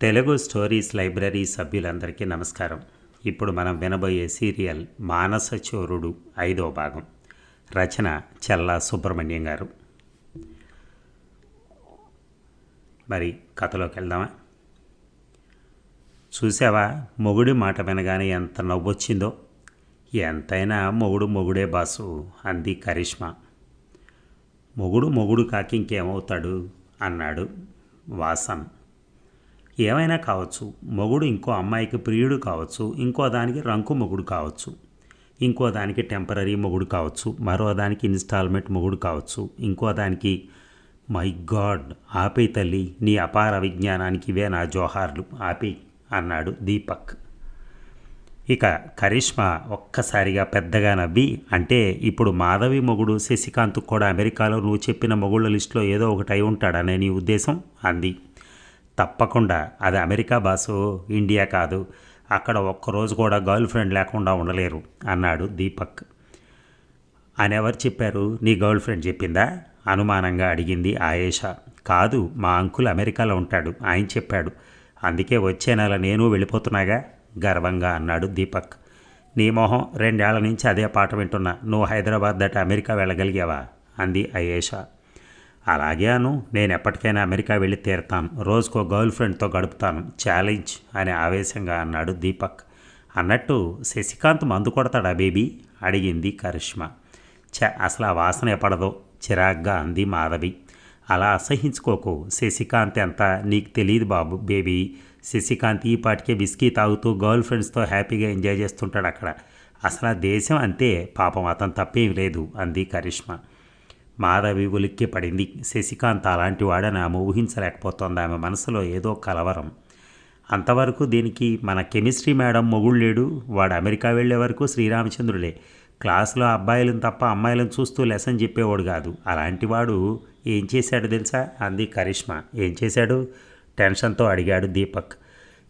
Telugu stories library సభ్యులందరికీ నమస్కారం. ఇప్పుడు మనం వినబోయే సీరియల్ మానస చోరుడు ఐదో భాగం. రచన చెల్లా సుబ్రహ్మణ్యం గారు. మరి కథలోకి వెళ్దామా? చూసావా మొగుడి మాట వినగానే ఎంత నవ్వొచ్చిందో. ఎంతైనా మొగుడు మొగుడే బాసు అంది కరిష్మా. మొగుడు మొగుడు కాకి ఇంకేమవుతాడు అన్నాడు వాసన్. ఏమైనా కావచ్చు. మొగుడు ఇంకో అమ్మాయికి ప్రియుడు కావచ్చు. ఇంకో దానికి రంకు మొగుడు కావచ్చు. ఇంకో దానికి టెంపరీ మొగుడు కావచ్చు. మరో దానికి ఇన్స్టాల్మెంట్ మొగుడు కావచ్చు. ఇంకో దానికి మై గాడ్ ఆపే తల్లి నీ అపార విజ్ఞానానికి ఇవే నా జోహార్లు. ఆపే అన్నాడు దీపక్. ఇక కరిష్మా ఒక్కసారిగా పెద్దగా నవ్వి అంటే ఇప్పుడు మాధవి మొగుడు శశికాంత్ కూడా అమెరికాలో నువ్వు చెప్పిన మొగుళ్ళ లిస్టులో ఏదో ఒకటి అయి ఉంటాడనే నీ ఉద్దేశం? అంది. తప్పకుండా. అది అమెరికా బాసు ఇండియా కాదు. అక్కడ ఒక్కరోజు కూడా గర్ల్ ఫ్రెండ్ లేకుండా ఉండలేరు అన్నాడు దీపక్. అని ఎవరు చెప్పారు? నీ గర్ల్ ఫ్రెండ్ చెప్పిందా? అనుమానంగా అడిగింది ఆయేష. కాదు మా అంకుల్ అమెరికాలో ఉంటాడు ఆయన చెప్పాడు. అందుకే వచ్చే నెల నేను వెళ్ళిపోతున్నాగా? గర్వంగా అన్నాడు దీపక్. నీ మొహం రెండేళ్ళ నుంచి అదే పాట వింటున్నా. నువ్వు హైదరాబాద్ దట అమెరికా వెళ్ళగలిగావా? అంది అయేషా అలాగే అను నేను ఎప్పటికైనా అమెరికా వెళ్ళి తీరుతాను. రోజుకో గర్ల్ ఫ్రెండ్తో గడుపుతాను. ఛాలెంజ్ అని ఆవేశంగా అన్నాడు దీపక్. అన్నట్టు శశికాంత్ మందు కొడతాడా బేబీ? అడిగింది కరిష్మా. చ అసలు ఆ వాసన ఎప్పడదో చిరాగ్గా అంది మాధవి. అలా అసహించుకోకు. శశికాంత్ ఎంత? నీకు తెలియదు బాబు బేబీ. శశికాంత్ ఈ పాటికే బిస్కీ తాగుతూ గర్ల్ ఫ్రెండ్స్తో హ్యాపీగా ఎంజాయ్ చేస్తుంటాడు అక్కడ. అసలు ఆ దేశం అంతే. పాపం అతను తప్పేం లేదు అంది కరిష్మా. మాధవి ఉలిక్కి పడింది శశికాంత్ అలాంటివాడని ఆమె ఊహించలేకపోతోంది. ఆమె మనసులో ఏదో కలవరం. అంతవరకు దీనికి మన కెమిస్ట్రీ మేడం మొగుడు లేడు. వాడు అమెరికా వెళ్ళే వరకు శ్రీరామచంద్రులే క్లాసులో అబ్బాయిలను తప్ప అమ్మాయిలను చూస్తూ లెసన్ చెప్పేవాడు కాదు. అలాంటివాడు ఏం చేశాడు తెలుసా? అంది కరిష్మా. ఏం చేశాడు? టెన్షన్తో అడిగాడు దీపక్.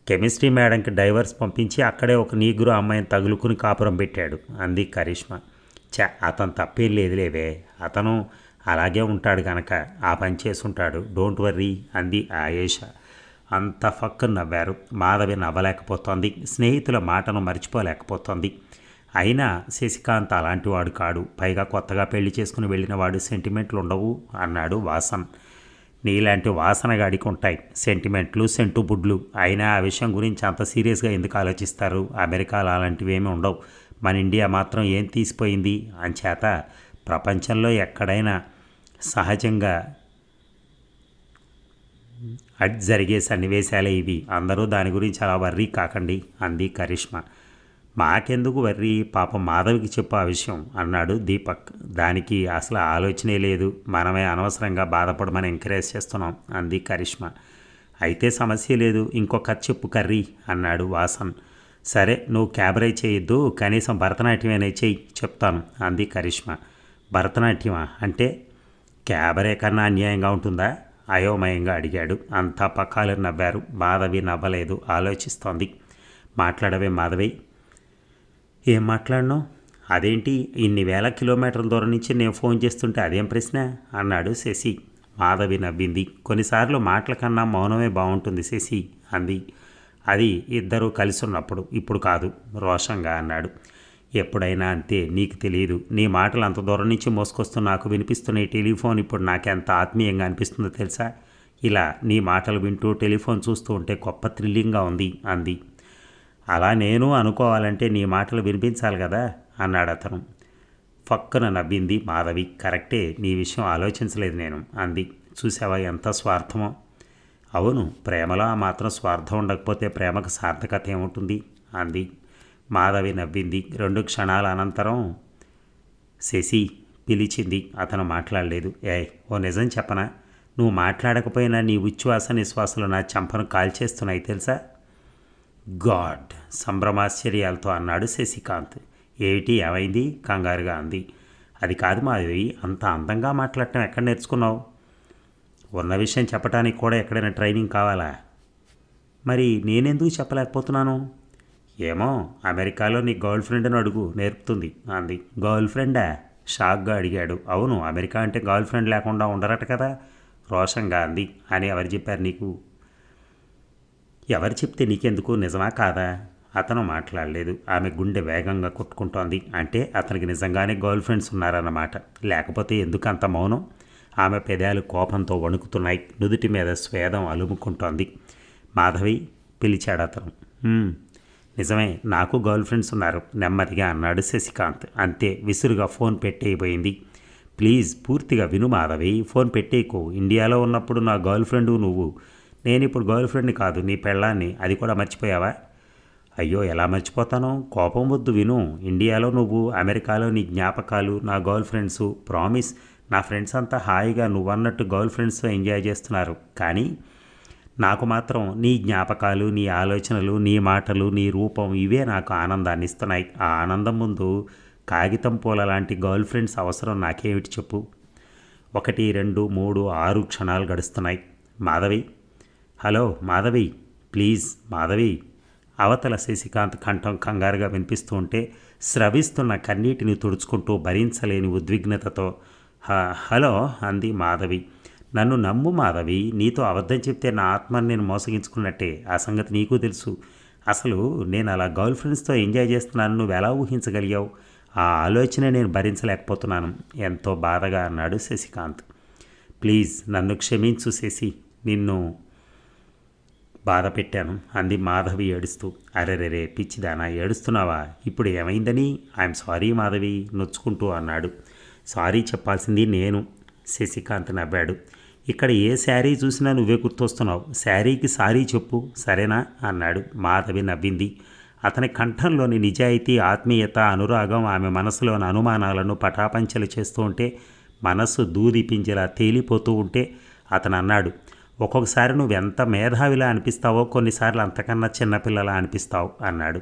కెమిస్ట్రీ మేడంకి డైవర్స్ పంపించి అక్కడే ఒక నీగ్రో అమ్మాయిని తగులుకుని కాపురం పెట్టాడు. అంది కరిష్మా. చ అతను తప్పేం లేదులేవే. అతను అలాగే ఉంటాడు గనక. ఆ పని చేసుంటాడు. డోంట్ వర్రీ అంది ఆయేష. అంత ఫక్కు నవ్వారు. మాధవి నవ్వలేకపోతోంది. స్నేహితుల మాటను మర్చిపోలేకపోతోంది. అయినా శశికాంత్ అలాంటి వాడు కాడు. పైగా కొత్తగా పెళ్ళి చేసుకుని వెళ్ళిన వాడు సెంటిమెంట్లు ఉండవు అన్నాడు వాసన్. నీలాంటి వాసనగాడికి ఉంటాయి సెంటిమెంట్లు సెంటు బుడ్లు. అయినా ఆ విషయం గురించి అంత సీరియస్గా ఎందుకు ఆలోచిస్తారు? అమెరికాలో అలాంటివి ఏమీ ఉండవు. మన ఇండియా మాత్రం ఏం తీసిపోయింది? అంచేత ప్రపంచంలో ఎక్కడైనా సహజంగా అడ్ జరిగే సన్నివేశాలే ఇవి. అందరూ దాని గురించి అలా వర్రీ కాకండి అంది కరిష్మా. మాకెందుకు వర్రీ? పాపం మాధవికి చెప్పు ఆ విషయం అన్నాడు దీపక్. దానికి అసలు ఆలోచనే లేదు. మనమే అనవసరంగా బాధపడమని ఎంకరేజ్ చేస్తున్నాం అంది కరిష్మా. అయితే సమస్య లేదు. ఇంకొక చెప్పు కర్రీ అన్నాడు వాసన్. సరే నువ్వు క్యాబరే చేయొద్దు కనీసం భరతనాట్యమేనే చెయ్యి చెప్తాను అంది కరిష్మా. భరతనాట్యమా? అంటే క్యాబరే కన్నా అన్యాయంగా ఉంటుందా? అయోమయంగా అడిగాడు. అంతా పక్కాలు నవ్వారు. మాధవి నవ్వలేదు ఆలోచిస్తోంది. మాట్లాడవే మాధవి. ఏం మాట్లాడినావు? అదేంటి ఇన్ని వేల కిలోమీటర్ల దూరం నుంచి నేను ఫోన్ చేస్తుంటే అదేం ప్రశ్న? అన్నాడు శశి. మాధవి నవ్వింది. కొన్నిసార్లు మాటల కన్నా మౌనమే బాగుంటుంది శశి అంది. అది ఇద్దరూ కలిసి ఉన్నప్పుడు ఇప్పుడు కాదు రోషంగా అన్నాడు. ఎప్పుడైనా అంతే నీకు తెలియదు నీ మాటలు అంత దూరం నుంచి మోసుకొస్తూ నాకు వినిపిస్తున్న ఈ టెలిఫోన్ ఇప్పుడు నాకెంత ఆత్మీయంగా అనిపిస్తుందో తెలుసా? ఇలా నీ మాటలు వింటూ టెలిఫోన్ చూస్తూ ఉంటే గొప్ప థ్రిల్లింగ్గా ఉంది అంది. అలా నేను అనుకోవాలంటే నీ మాటలు వినిపించాలి కదా అన్నాడు అతను. ఫక్కున నవ్వింది మాధవి. కరెక్టే నీ విషయం ఆలోచించలేదు నేను అంది. చూసావా ఎంత స్వార్థమో? అవును ప్రేమలో ఆ మాత్రం స్వార్థం ఉండకపోతే ప్రేమకు సార్థకత ఏముంటుంది? అంది. మాధవి నవ్వింది. రెండు క్షణాల అనంతరం శశి పిలిచింది. అతను మాట్లాడలేదు. ఏ ఓ నిజం చెప్పనా? నువ్వు మాట్లాడకపోయినా నీ ఉచ్ఛ్వాస నిశ్వాసలు నా చంపను కాల్చేస్తున్నాయి తెలుసా? గాడ్ సంభ్రమాశ్చర్యాలతో అన్నాడు శశికాంత్. ఏమిటి ఏమైంది? కంగారుగా అంది. అది కాదు మాధవి అంత అందంగా మాట్లాడటం ఎక్కడ నేర్చుకున్నావు? ఉన్న విషయం చెప్పడానికి కూడా ఎక్కడైనా ట్రైనింగ్ కావాలా? మరి నేనెందుకు చెప్పలేకపోతున్నాను? ఏమో అమెరికాలో నీ గర్ల్ ఫ్రెండ్ని అడుగు నేర్పుతుంది అంది. గర్ల్ ఫ్రెండా? షాక్గా అడిగాడు. అవును అమెరికా అంటే గర్ల్ ఫ్రెండ్ లేకుండా ఉండరట కదా? రోషంగా అంది. అని ఎవరు చెప్పారు నీకు? ఎవరు చెప్తే నీకెందుకు? నిజమా కాదా? అతను మాట్లాడలేదు. ఆమె గుండె వేగంగా కొట్టుకుంటోంది. అంటే అతనికి నిజంగానే గర్ల్ ఫ్రెండ్స్ ఉన్నారన్నమాట. లేకపోతే ఎందుకు అంత మౌనం? ఆమె పెదాలు కోపంతో వణుకుతున్నాయి. నుదుటి మీద స్వేదం అలుముకుంటోంది. మాధవి పిలిచాడు అతను. నిజమే నాకు గర్ల్ ఫ్రెండ్స్ ఉన్నారు. నెమ్మదిగా అన్నాడు శశికాంత్. అంతే విసురుగా ఫోన్ పెట్టేయిపోయింది ప్లీజ్ పూర్తిగా విను మాధవి. ఫోన్ పెట్టేయకు ఇండియాలో ఉన్నప్పుడు నా గర్ల్ ఫ్రెండ్ నువ్వు. నేను ఇప్పుడు గర్ల్ ఫ్రెండ్ని కాదు నీ పెళ్ళాన్ని. అది కూడా మర్చిపోయావా? అయ్యో ఎలా మర్చిపోతాను? కోపం వద్దు విను. ఇండియాలో నువ్వు అమెరికాలో నీ జ్ఞాపకాలు నా గర్ల్ ఫ్రెండ్స్. ప్రామిస్ నా ఫ్రెండ్స్ అంతా హాయిగా నువ్వన్నట్టు గర్ల్ ఫ్రెండ్స్తో ఎంజాయ్ చేస్తున్నారు. కానీ నాకు మాత్రం నీ జ్ఞాపకాలు నీ ఆలోచనలు నీ మాటలు నీ రూపం ఇవే నాకు ఆనందాన్ని ఇస్తున్నాయి. ఆ ఆనందం ముందు కాగితం పూల లాంటి గర్ల్ ఫ్రెండ్స్ అవసరం నాకేమిటి చెప్పు? ఒకటి రెండు మూడు ఆరు క్షణాలు గడుస్తున్నాయి. మాధవి? హలో మాధవి? ప్లీజ్ మాధవి. అవతల శశికాంత్ కంఠం కంగారుగా వినిపిస్తూ ఉంటే స్రవిస్తున్న కన్నీటిని తుడుచుకుంటూ భరించలేని ఉద్విగ్నతతో హలో అంది మాధవి. నన్ను నమ్ము మాధవి నీతో అబద్ధం చెప్తే నా ఆత్మని నేను మోసగించుకున్నట్టే. ఆ సంగతి నీకు తెలుసు. అసలు నేను అలా గర్ల్ ఫ్రెండ్స్తో ఎంజాయ్ చేస్తున్నాను నువ్వు ఎలా ఊహించగలిగావు? ఆ ఆలోచన నేను భరించలేకపోతున్నాను. ఎంతో బాధగా అన్నాడు శశికాంత్. ప్లీజ్ నన్ను క్షమించు శశి. నిన్ను బాధ పెట్టాను అంది మాధవి ఏడుస్తూ. అరెరెరే పిచ్చిదానా ఏడుస్తున్నావా? ఇప్పుడు ఏమైందని? ఐఎమ్ సారీ మాధవి నొచ్చుకుంటూ అన్నాడు. సారీ చెప్పాల్సింది నేను. శశికాంత్ నవ్వాడు. ఇక్కడ ఏ శారీ చూసినా నువ్వే గుర్తొస్తున్నావు. శారీకి సారీ చెప్పు సరేనా? అన్నాడు. మాధవి నవ్వింది. అతని కంఠంలోని నిజాయితీ ఆత్మీయత అనురాగం ఆమె మనసులోని అనుమానాలను పటాపంచలు చేస్తూ ఉంటే మనస్సు దూది పింజలా తేలిపోతూ ఉంటే అతను అన్నాడు ఒక్కొక్కసారి నువ్వు ఎంత మేధావిలా అనిపిస్తావో కొన్నిసార్లు అంతకన్నా చిన్నపిల్లలా అనిపిస్తావు అన్నాడు.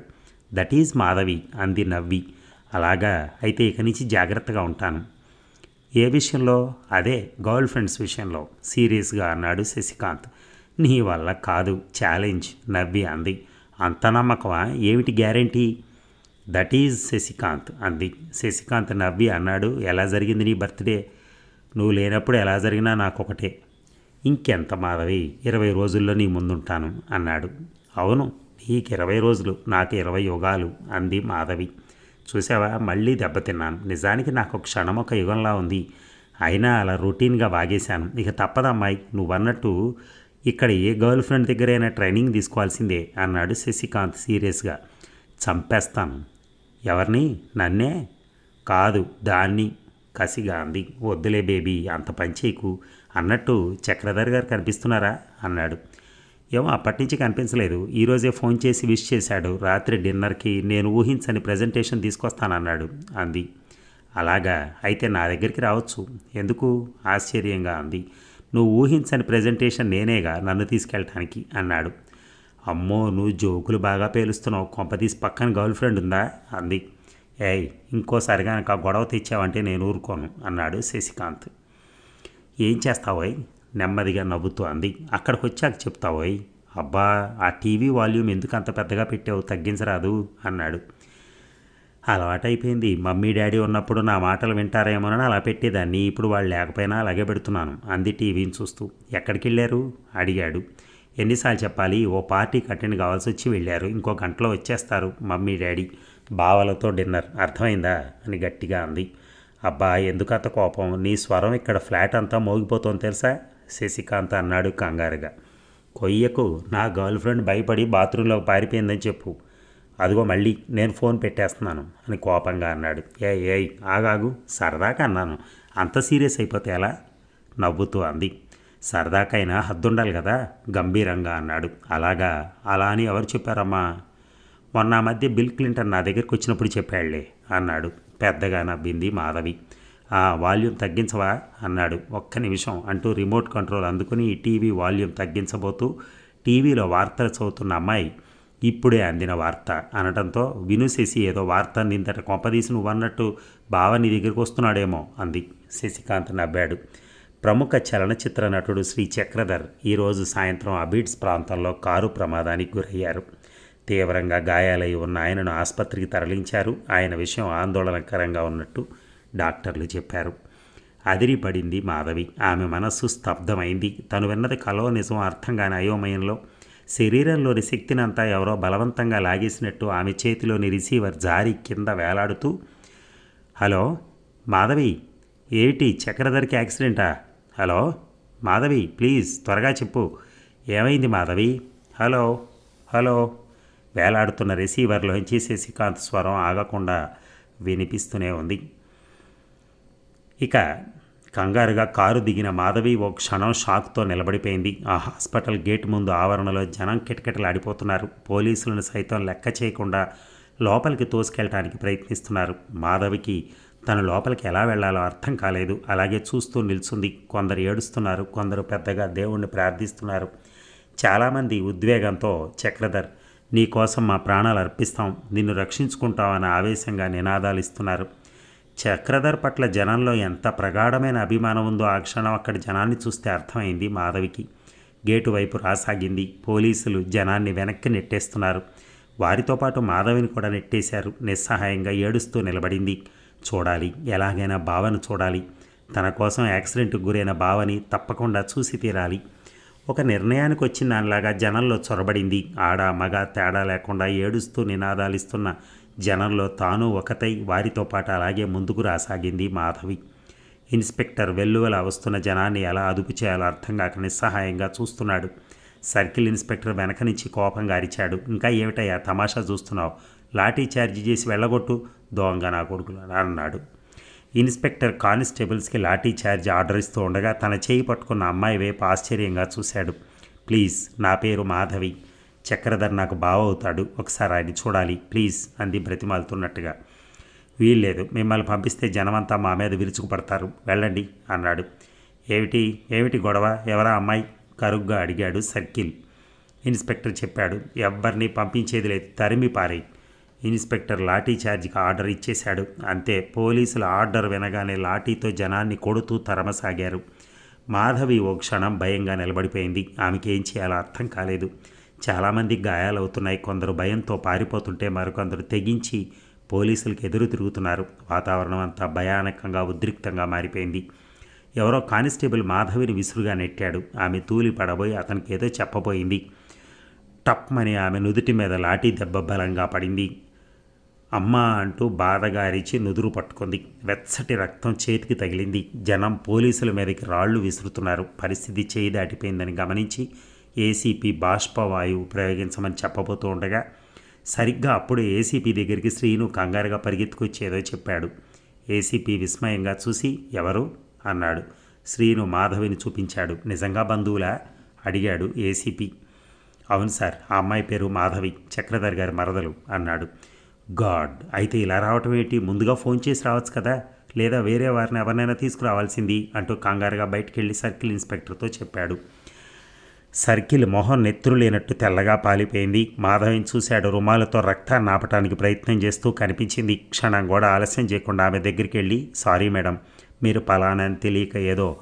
దట్ ఈజ్ మాధవి అంది నవ్వి. అలాగా? అయితే ఇక నుంచి జాగ్రత్తగా ఉంటాను. ఏ విషయంలో? అదే గర్ల్ ఫ్రెండ్స్ విషయంలో. సీరియస్గా అన్నాడు శశికాంత్. నీ వల్ల కాదు. ఛాలెంజ్. నవ్వి అంది. అంత నమ్మకమా? ఏమిటి గ్యారంటీ? దట్ ఈజ్ శశికాంత్ అంది. శశికాంత్ నవ్వి అన్నాడు. ఎలా జరిగింది నీ బర్త్డే? నువ్వు లేనప్పుడు ఎలా జరిగినా నాకు ఒకటే ఇంకెంత మాధవి? ఇరవై రోజుల్లో నీ ముందుంటాను అన్నాడు. అవును నీకు ఇరవై రోజులు నాకు ఇరవై యుగాలు అంది మాధవి. చూసావా మళ్ళీ దెబ్బతిన్నాను. నిజానికి నాకు క్షణం ఒక యుగంలా ఉంది. అయినా అలా రొటీన్గా వాగేశాను. ఇక తప్పదమ్మాయి నువ్వన్నట్టు ఇక్కడ ఏ గర్ల్ ఫ్రెండ్ దగ్గరైనా ట్రైనింగ్ తీసుకోవాల్సిందే అన్నాడు శశికాంత్ సీరియస్గా. చంపేస్తాను. ఎవరిని? నన్నే? కాదు దాన్ని. కసిగా అంది. వద్దులే బేబీ అంత పని చేయకు. అన్నట్టు చక్రధర్ గారు కనిపిస్తున్నారా? అన్నాడు. ఏమో అప్పటి నుంచి కనిపించలేదు. ఈరోజే ఫోన్ చేసి విష్ చేశాడు. రాత్రి డిన్నర్కి నేను ఊహించని ప్రజెంటేషన్ తీసుకొస్తానన్నాడు అంది. అలాగా? అయితే నా దగ్గరికి రావచ్చు. ఎందుకు? ఆశ్చర్యంగా అంది. నువ్వు ఊహించని ప్రజెంటేషన్ నేనేగా నన్ను తీసుకెళ్ళటానికి అన్నాడు. అమ్మో నువ్వు జోకులు బాగా పేలుస్తున్నావు. కొంపతీసి పక్కన గర్ల్ ఫ్రెండ్ ఉందా? అంది. ఏయ్ ఇంకోసారి కనుక గొడవ తెచ్చావంటే నేను ఊరుకోను అన్నాడు శశికాంత్. ఏం చేస్తావోయ్? నెమ్మదిగా నవ్వుతూ అంది అక్కడికి వచ్చాక చెప్తావోయ్ అబ్బా ఆ టీవీ వాల్యూమ్ ఎందుకు అంత పెద్దగా పెట్టావు? తగ్గించరాదు అన్నాడు. అలవాటైపోయింది. మమ్మీ డాడీ ఉన్నప్పుడు నా మాటలు వింటారేమోనని అలా పెట్టేదాన్ని. ఇప్పుడు వాళ్ళు లేకపోయినా అలాగే పెడుతున్నాను. అంది టీవీని చూస్తూ. ఎక్కడికి వెళ్ళారు అడిగాడు. ఎన్నిసార్లు చెప్పాలి? ఓ పార్టీకి అటెండ్ కావాల్సి వచ్చి వెళ్ళారు. ఇంకో గంటలో వచ్చేస్తారు. మమ్మీ డాడీ బావలతో డిన్నర్. అర్థమైందా? అని గట్టిగా అంది. అబ్బా ఎందుకంత కోపం? నీ స్వరం ఇక్కడ ఫ్లాట్ అంతా మోగిపోతోంది తెలుసా? శశికాంత్ అన్నాడు కంగారుగా. కొయ్యకు నా గర్ల్ ఫ్రెండ్ భయపడి బాత్రూంలో పారిపోయిందని చెప్పు. అదిగో మళ్ళీ నేను ఫోన్ పెట్టేస్తున్నాను అని కోపంగా అన్నాడు. ఏ ఏ ఆగాగు. సరదాగా అన్నాను. అంత సీరియస్ అయిపోతే ఎలా? నవ్వుతూ అంది. సరదాకైనా హద్దుండాలి కదా? గంభీరంగా అన్నాడు. అలాగా? అలా అని ఎవరు చెప్పారమ్మా? మొన్న మధ్య బిల్ క్లింటన్ నా దగ్గరికి వచ్చినప్పుడు చెప్పాడులే అన్నాడు. పెద్దగా నవ్వింది మాధవి. ఆ వాల్యూమ్ తగ్గించవా? అన్నాడు. ఒక్క నిమిషం అంటూ రిమోట్ కంట్రోల్ అందుకుని టీవీ వాల్యూమ్ తగ్గించబోతూ టీవీలో వార్తలు చదువుతున్న అమ్మాయి ఇప్పుడే అందిన వార్త అనడంతో విను శశి ఏదో వార్త అందిందట. కొంపదీసి నువ్వన్నట్టు బావ నీ దగ్గరికి వస్తున్నాడేమో అంది శశికాంత్ నవ్వాడు. ప్రముఖ చలనచిత్ర నటుడు శ్రీ చక్రధర్ ఈరోజు సాయంత్రం అబీడ్స్ ప్రాంతంలో కారు ప్రమాదానికి గురయ్యారు. తీవ్రంగా గాయాలై ఉన్న ఆయనను ఆసుపత్రికి తరలించారు. ఆయన విషయం ఆందోళనకరంగా ఉన్నట్టు డాక్టర్లు చెప్పారు. అదిరిపడింది మాధవి. ఆమె మనస్సు స్తబ్దమైంది తను విన్నది కలో నిజం అర్థం కాని అయోమయంలో. శరీరంలోని శక్తినంతా ఎవరో బలవంతంగా లాగేసినట్టు ఆమె చేతిలోని రిసీవర్ జారి కింద వేలాడుతూ హలో మాధవి ఏమిటి చక్రధర్కి యాక్సిడెంటా? హలో మాధవి ప్లీజ్ త్వరగా చెప్పు. ఏమైంది మాధవి? Hello hello. వేలాడుతున్న రిసీవర్లోంచి శశికాంత్ స్వరం ఆగకుండా వినిపిస్తూనే ఉంది. ఇక కంగారుగా కారు దిగిన మాధవి ఓ క్షణం షాక్తో నిలబడిపోయింది. ఆ హాస్పిటల్ గేట్ ముందు ఆవరణలో జనం కిటకిటలాడిపోతున్నారు. పోలీసులను సైతం లెక్క చేయకుండా లోపలికి తోసుకెళ్ళటానికి ప్రయత్నిస్తున్నారు. మాధవికి తను లోపలికి ఎలా వెళ్ళాలో అర్థం కాలేదు. అలాగే చూస్తూ నిల్చుంది. కొందరు ఏడుస్తున్నారు. కొందరు పెద్దగా దేవుణ్ణి ప్రార్థిస్తున్నారు. చాలామంది ఉద్వేగంతో చక్రధర్ నీ కోసం మా ప్రాణాలు అర్పిస్తాం. నిన్ను రక్షించుకుంటామని ఆవేశంగా నినాదాలు ఇస్తున్నారు. చక్రధర్ పట్ల జనంలో ఎంత ప్రగాఢమైన అభిమానం ఉందో ఆ క్షణం అక్కడి జనాన్ని చూస్తే అర్థమైంది మాధవికి. గేటు వైపు రాసాగింది. పోలీసులు జనాన్ని వెనక్కి నెట్టేస్తున్నారు. వారితో పాటు మాధవిని కూడా నెట్టేశారు. నిస్సహాయంగా ఏడుస్తూ నిలబడింది. చూడాలి. ఎలాగైనా బావను చూడాలి. తన కోసం యాక్సిడెంట్కి గురైన బావని తప్పకుండా చూసి తీరాలి. ఒక నిర్ణయానికి వచ్చిన దానిలాగా జనంలో చొరబడింది. ఆడ మగ తేడా లేకుండా ఏడుస్తూ నినాదాలిస్తున్న జనంలో తాను ఒకతై వారితో పాటు అలాగే ముందుకు రాసాగింది మాధవి. ఇన్స్పెక్టర్ వెల్లువల వస్తున్న జనాన్ని ఎలా అదుపు చేయాలో అర్థం కాక నిస్సహాయంగా చూస్తున్నాడు. సర్కిల్ ఇన్స్పెక్టర్ వెనక నుంచి కోపంగా అరిచాడు. ఇంకా ఏమిటయ్యా తమాషా చూస్తున్నావు? లాఠీ చార్జీ చేసి వెళ్ళగొట్టు దొంగ నా కొడుకులు అన్నాడు. ఇన్స్పెక్టర్ కానిస్టేబుల్స్కి లాఠీ చార్జ్ ఆర్డర్ ఇస్తూ ఉండగా తన చేయి పట్టుకున్న అమ్మాయి వైపు ఆశ్చర్యంగా చూశాడు. ప్లీజ్ నా పేరు మాధవి. చక్రధర్ నాకు బావ అవుతాడు ఒకసారి ఆయన చూడాలి. ప్లీజ్ అంది బ్రతిమాలుతున్నట్టుగా. వీల్లేదు. మిమ్మల్ని పంపిస్తే జనమంతా మా మీద విరుచుకుపడతారు. వెళ్ళండి అన్నాడు. ఏమిటి? ఏమిటి గొడవ? ఎవరా అమ్మాయి? కరుగ్గా అడిగాడు సర్కిల్. ఇన్స్పెక్టర్ చెప్పాడు. ఎవ్వరిని పంపించేది లేదు. తరిమి పారే ఇన్స్పెక్టర్ లాఠీ చార్జికి ఆర్డర్ ఇచ్చేశాడు. అంతే. పోలీసుల ఆర్డర్ వినగానే లాఠీతో జనాన్ని కొడుతూ తరమసాగారు. మాధవి ఓ క్షణం భయంగా నిలబడిపోయింది. ఆమెకి ఏం చేయాలో అర్థం కాలేదు. చాలామంది గాయాలవుతున్నాయి. కొందరు భయంతో పారిపోతుంటే మరికొందరు తెగించి పోలీసులకు ఎదురు తిరుగుతున్నారు. వాతావరణం అంతా భయానకంగా ఉద్రిక్తంగా మారిపోయింది. ఎవరో కానిస్టేబుల్ మాధవిని విసురుగా నెట్టాడు. ఆమె తూలి పడబోయి అతనికి ఏదో చెప్పబోయింది. టప్మని ఆమె నుదుటి మీద లాఠీ దెబ్బ బలంగా పడింది. అమ్మ అంటూ బాధగా అరిచి నుదురు పట్టుకుంది. వెచ్చటి రక్తం చేతికి తగిలింది. జనం పోలీసుల మీదకి రాళ్ళు విసురుతున్నారు. పరిస్థితి చేయి దాటిపోయిందని గమనించి ఏసీపీ బాష్పవాయువు ప్రయోగించమని చెప్పబోతూ ఉండగా సరిగ్గా అప్పుడు ఏసీపీ దగ్గరికి శ్రీను కంగారుగా పరిగెత్తుకొచ్చేదో చెప్పాడు. ఏసీపీ విస్మయంగా చూసి ఎవరు? అన్నాడు. శ్రీను మాధవిని చూపించాడు. నిజంగా బంధువులా? అడిగాడు ఏసీపీ అవును సార్ ఆ అమ్మాయి పేరు మాధవి. చక్రధర్ గారి మరదలు అన్నాడు. గాడ్ అయితే ఇలా రావటం ఏంటి? ముందుగా ఫోన్ చేసి రావచ్చు కదా? లేదా వేరే వారిని ఎవరినైనా తీసుకురావాల్సింది? అంటూ కంగారుగా బయటికి వెళ్ళి సర్కిల్ ఇన్స్పెక్టర్తో చెప్పాడు. సర్కిల్ మొహం నెత్తురు లేనట్టు తెల్లగా పాలిపోయింది. మాధవిని చూశాడు రుమాలతో రక్తాన్ని ఆపటానికి ప్రయత్నం చేస్తూ కనిపించింది. క్షణం కూడా ఆలస్యం చేయకుండా ఆమె దగ్గరికి వెళ్ళి సారీ మేడం మీరు పలానా తెలియక ఏదో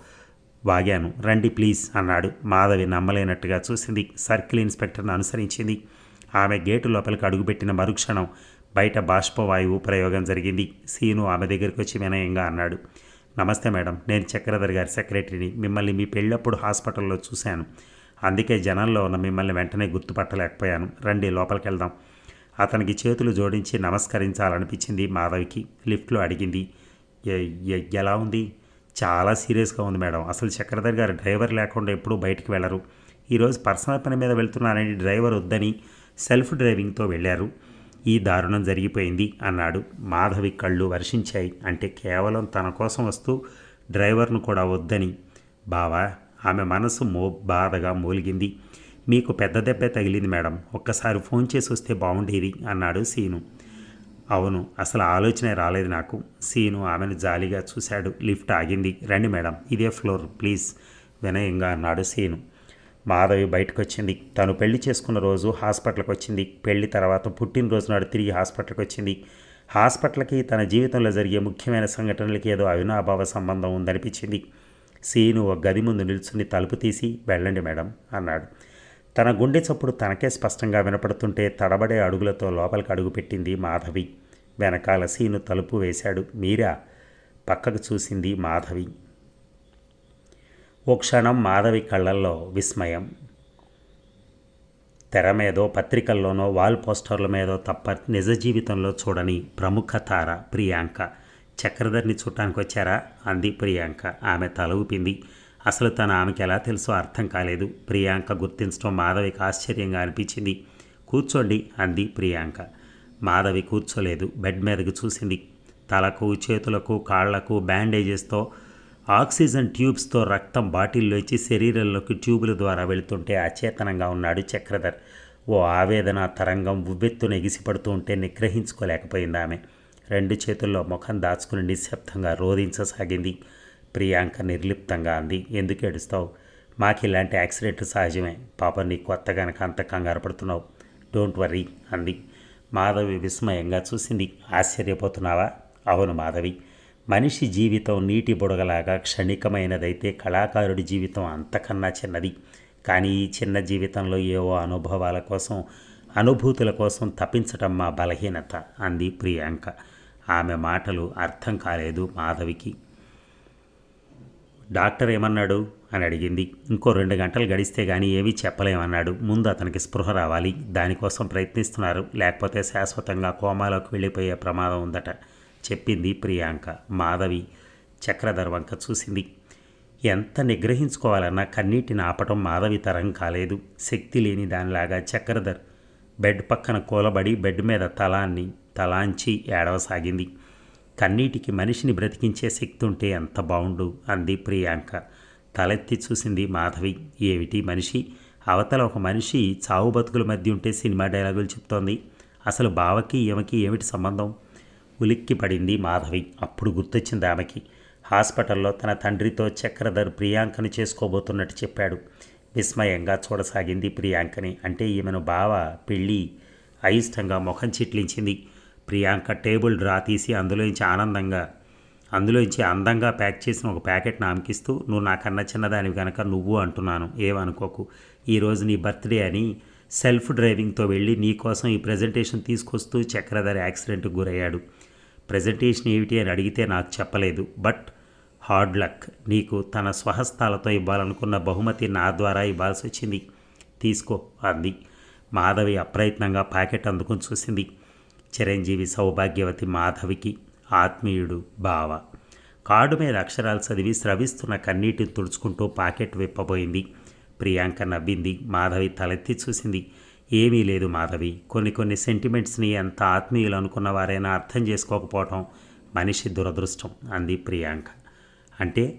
వాగాను. రండి ప్లీజ్ అన్నాడు. మాధవి నమ్మలేనట్టుగా చూసింది. సర్కిల్ ఇన్స్పెక్టర్ను అనుసరించింది. ఆమె గేటు లోపలికి అడుగుపెట్టిన మరుక్షణం బయట బాష్పవాయువు ప్రయోగం జరిగింది. సీను ఆమె దగ్గరికి వచ్చి వినయంగా అన్నాడు. నమస్తే మేడం నేను చక్రధర్ గారి సెక్రటరీని. మిమ్మల్ని మీ పెళ్ళప్పుడు హాస్పిటల్లో చూశాను. అందుకే జనంలో ఉన్న మిమ్మల్ని వెంటనే గుర్తుపట్టలేకపోయాను. రండి లోపలికి వెళ్దాం అతనికి చేతులు జోడించి నమస్కరించాలనిపించింది మాధవికి. లిఫ్ట్లో అడిగింది ఎలా ఉంది? చాలా సీరియస్గా ఉంది మేడం. అసలు చక్రధర్ గారు డ్రైవర్ లేకుండా ఎప్పుడూ బయటికి వెళ్ళరు. ఈరోజు పర్సనల్ పని మీద వెళ్తున్నానని డ్రైవర్ వద్దని సెల్ఫ్ డ్రైవింగ్తో వెళ్ళారు. ఈ దారుణం జరిగిపోయింది అన్నాడు. మాధవి కళ్ళు వర్షించాయి. అంటే కేవలం తన కోసం వస్తూ డ్రైవర్ను కూడా వద్దని. బావా ఆమె మనసు మో బాధగా మూలిగింది. మీకు పెద్ద దెబ్బే తగిలింది మేడం. ఒక్కసారి ఫోన్ చేసి వస్తే బాగుండేది అన్నాడు సీను. అవును అసలు ఆలోచనే రాలేదు నాకు. సీను ఆమెను జాలిగా చూశాడు. లిఫ్ట్ ఆగింది. రండి మేడం. ఇదే ఫ్లోర్. ప్లీజ్. వినయంగా అన్నాడు సీను. మాధవి బయటకు వచ్చింది తను పెళ్ళి చేసుకున్న రోజు హాస్పిటల్కి వచ్చింది పెళ్ళి తర్వాత పుట్టినరోజు నాడు తిరిగి హాస్పిటల్కి వచ్చింది హాస్పిటల్కి తన జీవితంలో జరిగే ముఖ్యమైన సంఘటనలకి ఏదో అవినాభావ సంబంధం ఉందనిపించింది. సీను ఒక గది ముందు నిల్చుని తలుపు తీసి వెళ్ళండి మేడం అన్నాడు. తన గుండె చప్పుడు తనకే స్పష్టంగా వినపడుతుంటే తడబడే అడుగులతో లోపలికి అడుగుపెట్టింది మాధవి. వెనకాల సీను తలుపు వేశాడు. మీరా? పక్కకు చూసింది మాధవి. ఓ క్షణం మాధవి కళ్ళల్లో విస్మయం. తెర మీదో పత్రికల్లోనో వాల్ పోస్టర్ల మీదో తప్ప నిజ జీవితంలో చూడని ప్రముఖ తార ప్రియాంక. చక్రధర్ని చూడటానికి వచ్చారా? అంది ప్రియాంక. ఆమె తల ఊపింది. అసలు తన ఆమెకి ఎలా తెలుసో అర్థం కాలేదు. ప్రియాంక గుర్తించడం మాధవికి ఆశ్చర్యంగా అనిపించింది. కూర్చోండి అంది ప్రియాంక. మాధవి కూర్చోలేదు. బెడ్ మీదకు చూసింది. తలకు చేతులకు కాళ్ళకు బ్యాండేజెస్తో ఆక్సిజన్ ట్యూబ్స్తో రక్తం బాటిల్లోంచి శరీరంలోకి ట్యూబుల ద్వారా వెళుతుంటే అచేతనంగా ఉన్నాడు చక్రధర్. ఓ ఆవేదన తరంగం ఉవ్వెత్తున ఎగిసిపడుతూ ఉంటే నిగ్రహించుకోలేకపోయింది ఆమె. రెండు చేతుల్లో ముఖం దాచుకుని నిశ్శబ్దంగా రోధించసాగింది. ప్రియాంక నిర్లిప్తంగా అంది. ఎందుకు ఏడుస్తావు? మాకు ఇలాంటి యాక్సిడెంట్ సహజమే. పాప నీ కొత్త కనుక అంత కంగారు పడుతున్నావు. డోంట్ వరీ అంది. మాధవి విస్మయంగా చూసింది. ఆశ్చర్యపోతున్నావా? అవును మాధవి. మనిషి జీవితం నీటి బుడగలాగా క్షణికమైనదైతే కళాకారుడి జీవితం అంతకన్నా చిన్నది. కానీ ఈ చిన్న జీవితంలో ఏవో అనుభవాల కోసం అనుభూతుల కోసం తప్పించటం మా బలహీనత అంది ప్రియాంక. ఆమె మాటలు అర్థం కాలేదు మాధవికి. డాక్టర్ ఏమన్నాడు? అని అడిగింది. ఇంకో రెండు గంటలు గడిస్తే కానీ ఏమీ చెప్పలేమన్నాడు. ముందు అతనికి స్పృహ రావాలి. దానికోసం ప్రయత్నిస్తున్నారు. లేకపోతే శాశ్వతంగా కోమాలోకి వెళ్ళిపోయే ప్రమాదం ఉందట చెప్పింది ప్రియాంక. మాధవి చక్రధర్ వంక చూసింది. ఎంత నిగ్రహించుకోవాలన్నా కన్నీటిని ఆపటం మాధవి తరం కాలేదు. శక్తి లేని దానిలాగా చక్రధర్ బెడ్ పక్కన కూలబడి బెడ్ మీద తలాన్ని తలాంచి ఏడవసాగింది. కన్నీటికి మనిషిని బ్రతికించే శక్తి ఉంటే ఎంత బాగుండు అంది ప్రియాంక. తలెత్తి చూసింది మాధవి. ఏమిటి మనిషి? అవతల ఒక మనిషి చావు బతుకుల మధ్య ఉంటే సినిమా డైలాగులు చెప్తోంది. అసలు బావకి ఈమెకి ఏమిటి సంబంధం? ఉలిక్కి పడింది మాధవి. అప్పుడు గుర్తొచ్చింది ఆమెకి. హాస్పిటల్లో తన తండ్రితో చక్రధర్ ప్రియాంకను చేసుకోబోతున్నట్టు చెప్పాడు. విస్మయంగా చూడసాగింది ప్రియాంకని. అంటే ఈమెను బావ పెళ్ళి అయిష్టంగా ముఖం చిట్లించింది. ప్రియాంక టేబుల్ డ్రా తీసి అందులోంచి ఆనందంగా అందులోంచి అందంగా ప్యాక్ చేసిన ఒక ప్యాకెట్ నామకిస్తూ నువ్వు నాకన్నా చిన్నదానివి కనుక నువ్వు అంటున్నాను ఏమనుకోకు ఈరోజు నీ బర్త్డే అని సెల్ఫ్ డ్రైవింగ్తో వెళ్ళి నీ కోసం ఈ ప్రజెంటేషన్ తీసుకొస్తూ చక్రధర్ యాక్సిడెంట్కి గురయ్యాడు. ప్రజెంటేషన్ ఏమిటి అని అడిగితే నాకు చెప్పలేదు. But hard luck. నీకు తన స్వహస్తాలతో ఇవ్వాలనుకున్న బహుమతి నా ద్వారా ఇవ్వాల్సి వచ్చింది. తీసుకో అంది. మాధవి అప్రయత్నంగా ప్యాకెట్ అందుకుని చూసింది. చిరంజీవి సౌభాగ్యవతి మాధవికి ఆత్మీయుడు బావ. కార్డు మీద అక్షరాలు చదివి స్రవిస్తున్న కన్నీటిని తుడుచుకుంటూ పాకెట్ విప్పబోయింది. ప్రియాంక నవ్వింది. మాధవి తలెత్తి చూసింది. ఏమీ లేదు మాధవి. కొన్ని కొన్ని సెంటిమెంట్స్ని ఎంత ఆత్మీయులు అనుకున్న వారైనా అర్థం చేసుకోకపోవటం మనిషి దురదృష్టం అంది ప్రియాంక. అంటే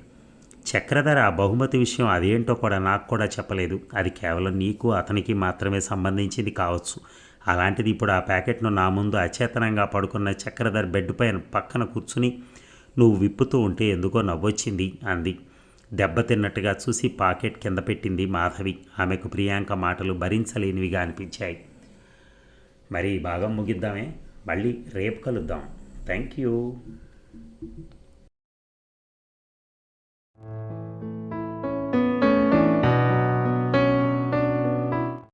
చక్రధర ఆ బహుమతి విషయం అదేంటో కూడా నాకు కూడా చెప్పలేదు. అది కేవలం నీకు అతనికి మాత్రమే సంబంధించింది కావచ్చు. అలాంటిది ఇప్పుడు ఆ ప్యాకెట్ను నా ముందు అచేతనంగా పడుకున్న చక్రధర్ బెడ్ పైన పక్కన కూర్చుని నువ్వు విప్పుతూ ఉంటే ఎందుకో నవ్వొచ్చింది అంది. దెబ్బతిన్నట్టుగా చూసి పాకెట్ కింద పెట్టింది మాధవి. ఆమెకు ప్రియాంక మాటలు భరించలేనివిగా అనిపించాయి. మరి బాగా భాగం ముగిద్దామే. మళ్ళీ రేపు కలుద్దాం. Thank you.